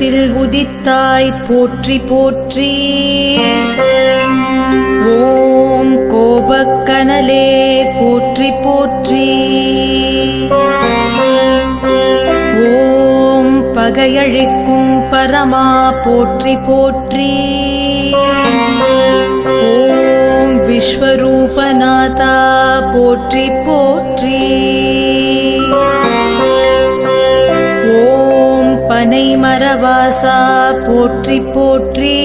உலகத்தில் உதித்தாய் போற்றி போற்றி. ஓம் கோபக்கனலே போற்றி போற்றி. ஓம் பகையழிக்கும் பரமா போற்றி போற்றி. ஓம் விஸ்வரூபநாதா போற்றி போற்றி. மரவாசா போற்றி போற்றி.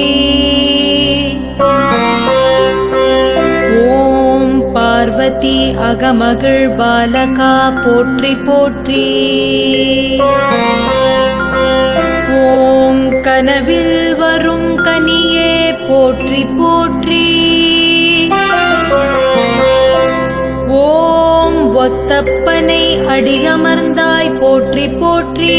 ஓம் பார்வதி அகமகிழ் பாலகா போற்றி போற்றி. ஓம் கனவில் வரும் கனியே போற்றி போற்றி. ஓம் ஒத்தப்பனை அடியமர்ந்தாய் போற்றி போற்றி.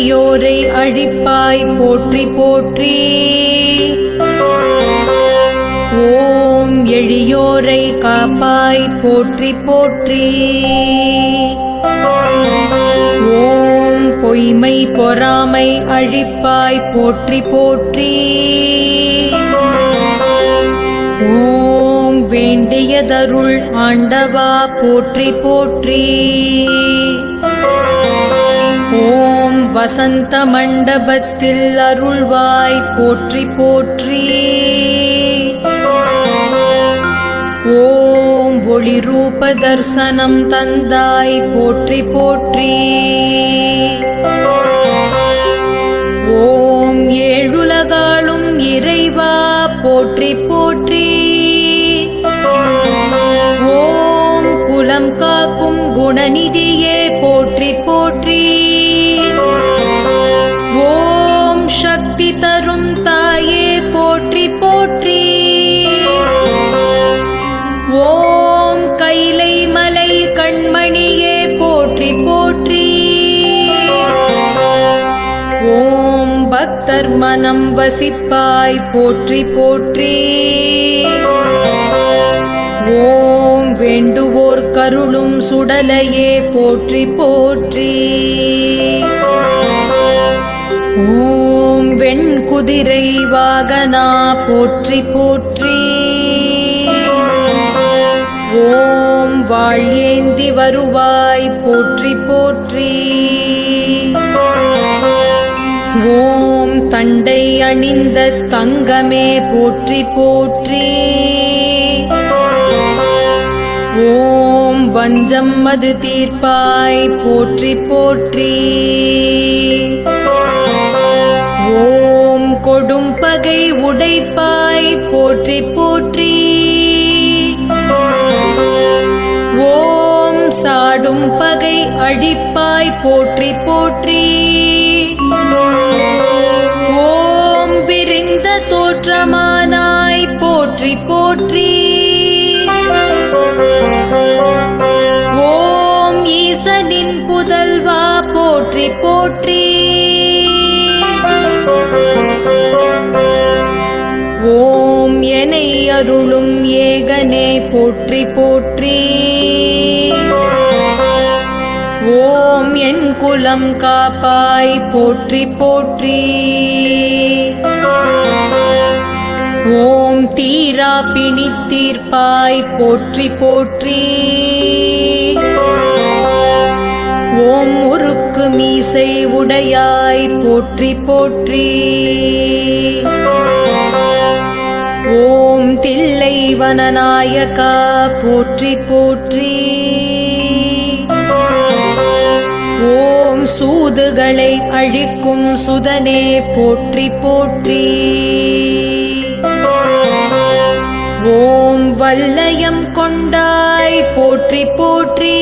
அடியோரை அழிப்பாய் போற்றி போற்றி. ஓம் எழியோரை காப்பாய் போற்றி போற்றி. ஓம் பொய்மை பொறாமை அழிப்பாய் போற்றி போற்றி. ஓம் வேண்டியதருள் ஆண்டவா போற்றி போற்றி. ஓம் வசந்த மண்டபத்தில் அருள்வாய் போற்றி போற்றி. ஓம் ஒளி ரூப தர்சனம் தந்தாய் போற்றி போற்றி. ஓம் ஏழுலகாளும் இறைவா போற்றி போற்றி. ஓம் குலம் காக்கும் குணநிதியே போற்றி போற்றி. பக்தர் மனம் வசிப்பாய் போற்றி போற்றி. ஓம் வேண்டுவோர் கருளும் சுடலையே போற்றி போற்றி. ஓம் வெண்குதிரை வாகனா போற்றி போற்றி. ஓம் வாழேந்தி வருவாய் போற்றி போற்றி. ஓம் அணிந்த தங்கமே போற்றி போற்றி. ஓம் வஞ்சம் மது தீர்ப்பாய் போற்றி போற்றி. ஓம் கொடும் பகை உடைப்பாய் போற்றி போற்றி. ஓம் சாடும் பகை அழிப்பாய் போற்றி போற்றி. போற்றி போற்றி. ஓம் ஈசனின் புதல்வா போற்றி போற்றி. ஓம் எனை அருளும் ஏகனே போற்றி போற்றி. ஓம் என் குலம் காப்பாய் போற்றி போற்றி. ஓம் தீரா பிணி தீர்ப்பாய் போற்றி போற்றி. ஓம் முறுக்கு மீசை உடையாய் போற்றி போற்றி. ஓம் தில்லை வனநாயகா போற்றி போற்றி. ஓம் சூதுகளை அழிக்கும் சுதனே போற்றி போற்றி. ஓம் வல்லயம் கொண்டாய் போற்றி போற்றி.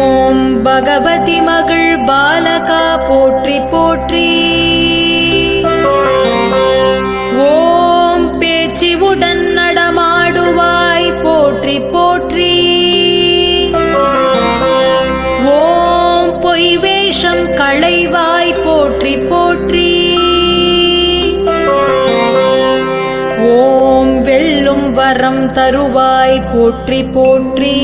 ஓம் பகவதி மகள் பாலகா போற்றி போற்றி. ஓம் பேச்சிவுடன் நடமாடுவாய் போற்றி போற்றி. ஓம் பொய் வேஷம் களைவாய் வரம் தருவாய் போற்றி போற்றி.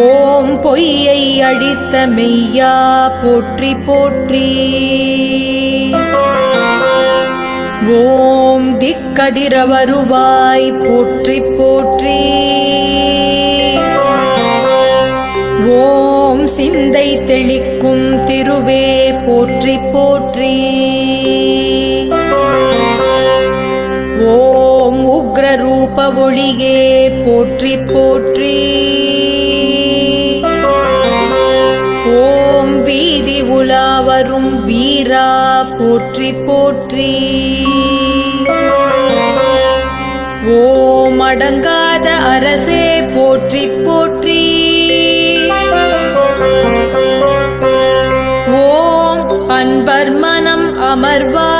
ஓம் பொய்யை அழித்த மெய்யா போற்றி போற்றி. ஓம் திக்கதிர வருவாய் போற்றி போற்றி. ஓம் சிந்தை தெளிக்கும் திருவே போற்றி போற்றி. ரூப ஒளியே போற்றி போற்றி. ஓம் வீதி உலா வரும் வீரா போற்றி போற்றி. ஓம் அடங்காத அரசே போற்றி போற்றி. ஓம் அன்பர் மனம் அமர்வா